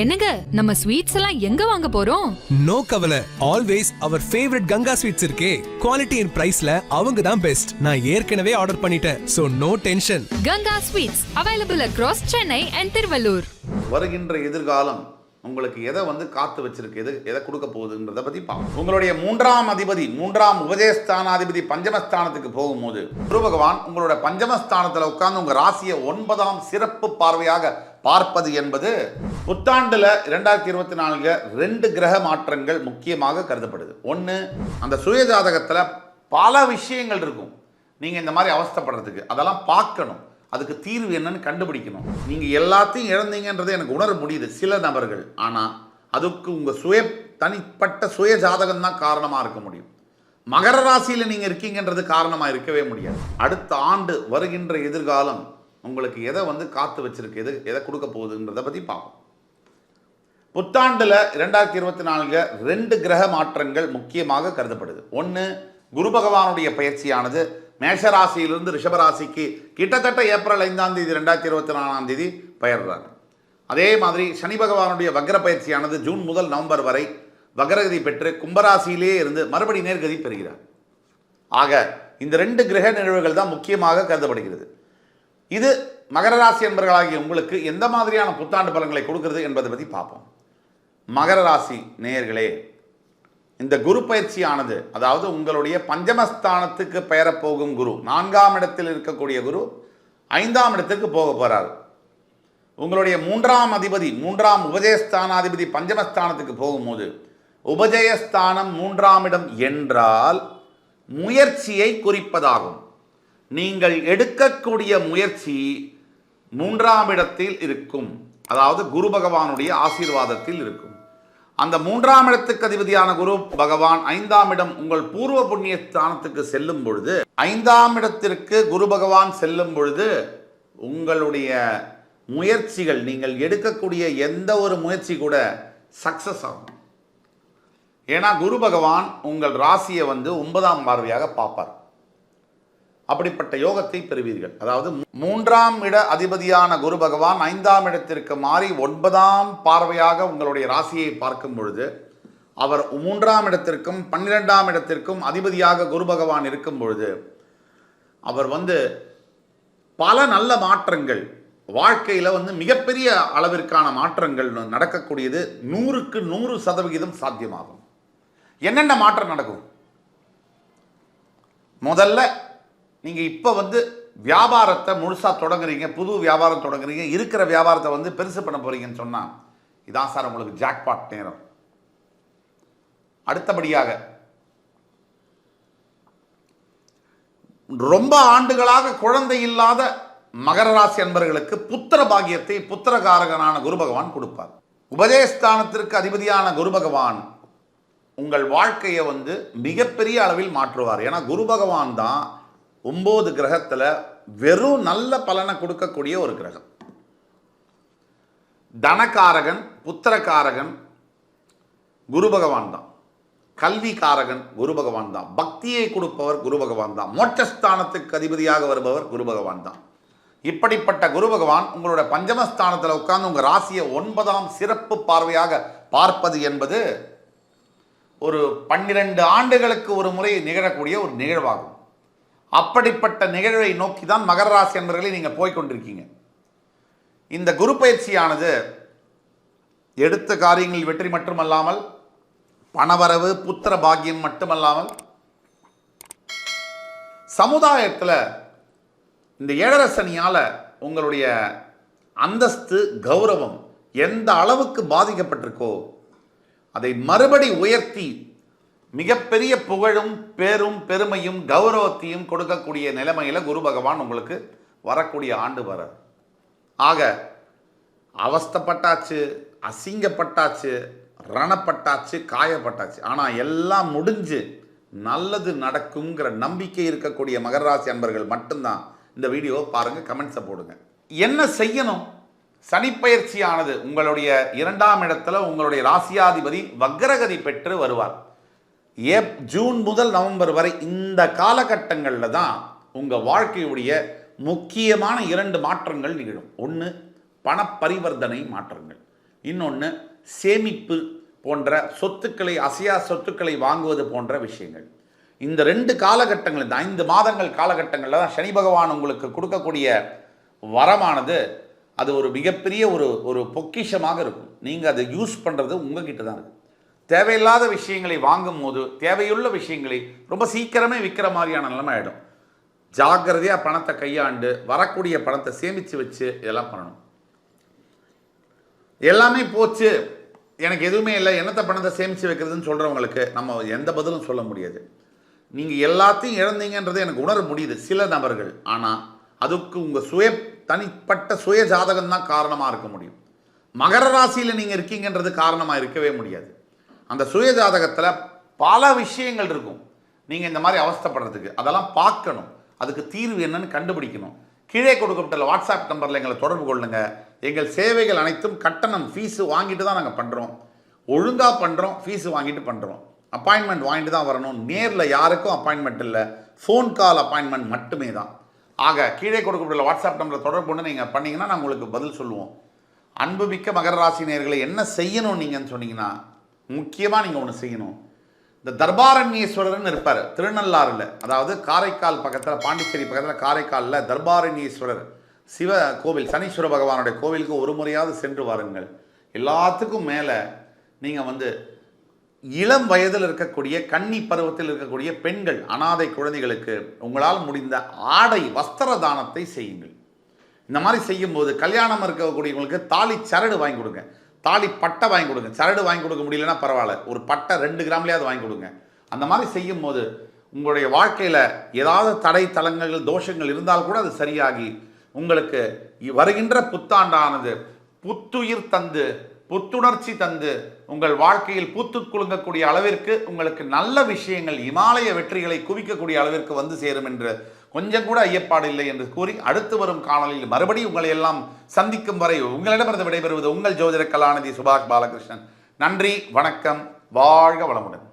என்னங்க நம்ம ஸ்வீட்ஸ் எல்லாம் எங்க வாங்க போறோம்? நோ கவலை. Always our favourite Ganga sweets இருக்கே. குவாலிட்டி அண்ட் பிரைஸ்ல அவங்க தான் பெஸ்ட் நான் ஏற்கனவே ஆர்டர் பண்ணிட்டேன். So no tension Ganga sweets available across Chennai and Thiruvallur வருகின்ற எதிர்காலம் உங்களுக்கு எதை வந்து காத்து வச்சிருக்கு எது எதை கொடுக்க போகுதுன்றத பத்தி பார்ப்போம். உங்களுடைய மூன்றாம் அதிபதி மூன்றாம் உபதேஸ்தானாதிபதி பஞ்சமஸ்தானத்துக்கு போகும்போது குரு பகவான் உங்களோட பஞ்சமஸ்தானத்துல உட்கார்ந்து உங்க ராசியை ஒன்பதாம் சிறப்பு பார்வையாக பார்ப்பது என்பது புத்தாண்டில் இரண்டாயிரத்தி இருபத்தி நான்கு ரெண்டு கிரக மாற்றங்கள் முக்கியமாக கருதப்படுது. ஒன்று அந்த சுயஜாதகத்தில் பல விஷயங்கள் இருக்கும். நீங்கள் இந்த மாதிரி அவஸ்தைப்படுறதுக்கு. அதெல்லாம் பார்க்கணும். அதுக்கு தீர்வு என்னன்னு கண்டுபிடிக்கணும். நீங்கள் எல்லாத்தையும் இழந்தீங்கன்றது எனக்கு உணர முடியுது சில நபர்கள். ஆனால் அதுக்கு உங்கள் சுய தனிப்பட்ட சுய ஜாதகம் தான் காரணமாக இருக்க முடியும். மகர ராசியில் நீங்கள் இருக்கீங்கன்றது காரணமாக இருக்கவே முடியாது. அடுத்த ஆண்டு வருகின்ற எதிர்காலம் உங்களுக்கு எதை வந்து காத்து வச்சிருக்கு எது எதை கொடுக்க போகுதுன்றதை பற்றி பார்ப்போம். புத்தாண்டில் இரண்டாயிரத்தி இருபத்தி நான்கில் ரெண்டு கிரக மாற்றங்கள் முக்கியமாக கருதப்படுது. ஒன்று குரு பகவானுடைய பயிற்சியானது மேஷராசியிலிருந்து ரிஷபராசிக்கு கிட்டத்தட்ட ஏப்ரல் ஐந்தாம் தேதி ரெண்டாயிரத்தி இருபத்தி நாலாம் தேதி பெயர்றாங்க அதே மாதிரி சனி பகவானுடைய வக்ர பயிற்சியானது ஜூன் முதல் நவம்பர் வரை வக்ரகதி பெற்று கும்பராசியிலே இருந்து மறுபடி நேர்கதி பெறுகிறார். ஆக இந்த ரெண்டு கிரக நிகழ்வுகள் தான் முக்கியமாக கருதப்படுகிறது. இது மகர ராசி என்பவர்களாகிய உங்களுக்கு எந்த மாதிரியான புத்தாண்டு பலன்களை கொடுக்கிறது என்பதை பற்றி பார்ப்போம். மகர ராசி நேயர்களே இந்த குரு பயிற்சியானது அதாவது உங்களுடைய பஞ்சமஸ்தானத்துக்கு பெயரப் போகும் குரு நான்காம் இடத்தில் இருக்கக்கூடிய குரு ஐந்தாம் இடத்துக்கு போக போகிறார் உங்களுடைய மூன்றாம் அதிபதி மூன்றாம் உபஜயஸ்தானாதிபதி பஞ்சமஸ்தானத்துக்கு போகும்போது உபஜயஸ்தானம் மூன்றாம் இடம் என்றால் முயற்சியை குறிப்பதாகும். நீங்கள் எடுக்கக்கூடிய முயற்சி மூன்றாம் இடத்தில் இருக்கும் அதாவது குரு பகவானுடைய ஆசீர்வாதத்தில் இருக்கும். அந்த மூன்றாம் இடத்துக்கு அதிபதியான குரு பகவான் ஐந்தாம் இடம் உங்கள் பூர்வ புண்ணிய ஸ்தானத்துக்கு செல்லும் பொழுது ஐந்தாம் இடத்திற்கு குரு பகவான் செல்லும் பொழுது உங்களுடைய முயற்சிகள் நீங்கள் எடுக்கக்கூடிய எந்த ஒரு முயற்சி கூட சக்சஸ் ஆகும். ஏன்னா குரு பகவான் உங்கள் ராசியை வந்து ஒன்பதாம் பார்வையாக பார்ப்பார். அப்படிப்பட்ட யோகத்தை பெறுவீர்கள். அதாவது மூன்றாம் இட அதிபதியான குரு பகவான் ஐந்தாம் இடத்திற்கு மாறி ஒன்பதாம் பார்வையாக உங்களுடைய ராசியை பார்க்கும் பொழுது அவர் மூன்றாம் இடத்திற்கும் பன்னிரெண்டாம் இடத்திற்கும் அதிபதியாக குரு பகவான் இருக்கும் பொழுது அவர் வந்து பல நல்ல மாற்றங்கள் வாழ்க்கையில் வந்து மிகப்பெரிய அளவிற்கான மாற்றங்கள் நடக்கக்கூடியது நூறுக்கு நூறு சதவிகிதம் சாத்தியமாகும். என்னென்ன மாற்றம் நடக்கும்? முதல்ல நீங்கள் இப்போ வந்து வியாபாரத்தை முழுசாக தொடங்குறீங்க புது வியாபாரம் தொடங்குறீங்க இருக்கிற வியாபாரத்தை வந்து பெருசு பண்ண போகிறீங்கன்னு சொன்னால் இதான் சார் உங்களுக்கு ஜாக்பாட் நேரம். அடுத்தபடியாக ரொம்ப ஆண்டுகளாக குழந்தை இல்லாத மகர ராசி அன்பர்களுக்கு புத்திர பாகியத்தை புத்திரகாரகனான குரு பகவான் கொடுப்பார். உபதேஸ்தானத்திற்கு அதிபதியான குரு பகவான் உங்கள் வாழ்க்கையை வந்து மிகப்பெரிய அளவில் மாற்றுவார். ஏன்னா குரு பகவான் தான் ஒம்பது கிரகத்தில் வெறும் நல்ல பலனை கொடுக்கக்கூடிய ஒரு கிரகம். தனகாரகன் புத்திரகாரகன் குரு பகவான் தான். கல்வி காரகன் குரு பகவான் தான். பக்தியை கொடுப்பவர் குரு பகவான் தான். மோட்சஸ்தானத்துக்கு அதிபதியாக வருபவர் குரு பகவான் தான். இப்படிப்பட்ட குரு பகவான் உங்களோட பஞ்சமஸ்தானத்தில் உட்கார்ந்து உங்கள் ராசியை ஒன்பதாம் சிறப்பு பார்வையாக பார்ப்பது என்பது ஒரு பன்னிரண்டு ஆண்டுகளுக்கு ஒரு முறை நிகழக்கூடிய ஒரு நிகழ்வாகும். அப்படிப்பட்ட நிகழ்வை நோக்கி தான் மகர ராசி அன்பர்களை நீங்கள் போய்கொண்டிருக்கீங்க இந்த குரு பயிற்சியானது எடுத்த காரியங்களில் வெற்றி மட்டுமல்லாமல் பணவரவு புத்திர பாக்கியம் மட்டுமல்லாமல் சமுதாயத்தில் இந்த ஏழரை சனியால் உங்களுடைய அந்தஸ்து கௌரவம் எந்த அளவுக்கு பாதிக்கப்பட்டிருக்கோ அதை மறுபடி உயர்த்தி மிகப்பெரிய புகழும் பேரும் பெருமையும் கௌரவத்தையும் கொடுக்கக்கூடிய நிலைமையில் குரு பகவான் உங்களுக்கு வரக்கூடிய ஆண்டு வர. ஆக அவஸ்தைப்பட்டாச்சு அசிங்கப்பட்டாச்சு ரணப்பட்டாச்சு காயப்பட்டாச்சு. ஆனால் எல்லாம் முடிஞ்சு நல்லது நடக்குங்கிற நம்பிக்கை இருக்கக்கூடிய மகராசி அன்பர்கள் மட்டும்தான் இந்த வீடியோவை பாருங்கள் கமெண்ட்ஸை போடுங்க. என்ன செய்யணும்? சனிப்பயிற்சியானது உங்களுடைய இரண்டாம் இடத்துல உங்களுடைய ராசியாதிபதி வக்ரகதி பெற்று வருவார். ஏப் ஜூன் முதல் நவம்பர் வரை இந்த காலகட்டங்களில் தான் உங்கள் வாழ்க்கையுடைய முக்கியமான இரண்டு மாற்றங்கள் நிகழும். ஒன்று பணப்பரிவர்த்தனை மாற்றங்கள். இன்னொன்று சேமிப்பு போன்ற சொத்துக்களை அசையா சொத்துக்களை வாங்குவது போன்ற விஷயங்கள். இந்த ரெண்டு காலகட்டங்கள் இந்த ஐந்து மாதங்கள் காலகட்டங்களில் தான் சனி பகவான் உங்களுக்கு கொடுக்கக்கூடிய வரமானது அது ஒரு மிகப்பெரிய ஒரு ஒரு பொக்கிஷமாக இருக்கும். நீங்கள் அதை யூஸ் பண்ணுறது உங்ககிட்ட தான் இருக்குது தேவையில்லாத விஷயங்களை வாங்கும் போது தேவையுள்ள விஷயங்களை ரொம்ப சீக்கிரமே விற்கிற மாதிரியான நிலைமை ஆகிடும் ஜாக்கிரதையாக பணத்தை கையாண்டு வரக்கூடிய பணத்தை சேமித்து வச்சு இதெல்லாம் பண்ணணும். எல்லாமே போச்சு. எனக்கு எதுவுமே இல்லை. என்னத்தை பணத்தை சேமித்து வைக்கிறதுன்னு சொல்கிறவங்களுக்கு நம்ம எந்த பதிலும் சொல்ல முடியாது. நீங்கள் எல்லாத்தையும் இழந்தீங்கன்றது எனக்கு உணர முடியுது சில நபர்கள். ஆனால் அதுக்கு உங்கள் சுய தனிப்பட்ட சுய ஜாதகம் தான் காரணமாக இருக்க முடியும். மகர ராசியில் நீங்கள் இருக்கீங்கன்றது காரணமாக இருக்கவே முடியாது. அந்த சுயஜாதகத்தில் பல விஷயங்கள் இருக்கும். நீங்கள் இந்த மாதிரி அவஸ்தைப்படுறதுக்கு. அதெல்லாம் பார்க்கணும். அதுக்கு தீர்வு என்னன்னு கண்டுபிடிக்கணும். கீழே கொடுக்கப்பட்ட வாட்ஸ்அப் நம்பரில் எங்களை தொடர்பு கொள்ளுங்கள் எங்கள் சேவைகள் அனைத்தும் கட்டணம் ஃபீஸு வாங்கிட்டு தான் நாங்கள் பண்ணுறோம் ஒழுங்காக பண்ணுறோம் ஃபீஸு வாங்கிட்டு பண்ணுறோம் அப்பாயின்மெண்ட் வாங்கிட்டு தான் வரணும். நேரில் யாருக்கும் அப்பாயின்மெண்ட் இல்லை. ஃபோன் கால் அப்பாயின்மெண்ட் மட்டுமே தான். ஆக கீழே கொடுக்கப்பட்டுள்ள வாட்ஸ்அப் நம்பரில் தொடர்பு கொண்டு நீங்கள் பண்ணிங்கன்னா நான் உங்களுக்கு பதில் சொல்லுவோம். அன்புமிக்க மகர ராசி நேர்களை என்ன செய்யணும் நீங்கன்னு சொன்னீங்கன்னா முக்கியமாக நீங்கள் ஒன்று செய்யணும். இந்த தர்பாரண்யேஸ்வரர்னு இருப்பார் திருநள்ளாறில். அதாவது காரைக்கால் பக்கத்தில் பாண்டிச்சேரி பக்கத்தில் காரைக்காலில் தர்பாரண்யேஸ்வரர். சிவ கோவில் சனீஸ்வர பகவானுடைய கோவிலுக்கு ஒரு முறையாவது சென்று வாருங்கள். எல்லாத்துக்கும் மேலே நீங்கள் வந்து இளம் வயதில் இருக்கக்கூடிய கன்னி பருவத்தில் இருக்கக்கூடிய பெண்கள் அனாதை குழந்தைகளுக்கு உங்களால் முடிந்த ஆடை வஸ்திர தானத்தை செய்யுங்கள். இந்த மாதிரி செய்யும்போது கல்யாணம் இருக்கக்கூடியவங்களுக்கு தாலி சரடு வாங்கி கொடுங்க. தாலி பட்டை வாங்கி கொடுங்க. சரடு வாங்கி கொடுக்க முடியலன்னா பரவாயில்ல. ஒரு பட்டை ரெண்டு கிராம்லேயாவது வாங்கி கொடுங்க. அந்த மாதிரி செய்யும்போது உங்களுடைய வாழ்க்கையில் ஏதாவது தடை தலங்கள் தோஷங்கள் இருந்தால் கூட அது சரியாகி உங்களுக்கு வருகின்ற புத்தாண்டானது புத்துயிர் தந்து புத்துணர்ச்சி தந்து உங்கள் வாழ்க்கையில் பூத்து குலுங்கக்கூடிய அளவிற்கு உங்களுக்கு நல்ல விஷயங்கள் இமாலய வெற்றிகளை குவிக்கக்கூடிய அளவிற்கு வந்து சேரும் என்று கொஞ்சம் கூட ஐயப்பாடு இல்லை என்று கூறி அடுத்து வரும் காணொலியில் மறுபடியும் உங்களை எல்லாம் சந்திக்கும் வரை உங்களிடமிருந்து விடைபெறுவது உங்கள் ஜோதிட கலாநிதி சுபாஷ் பாலகிருஷ்ணன். நன்றி வணக்கம் வாழ்க வளமுடன்.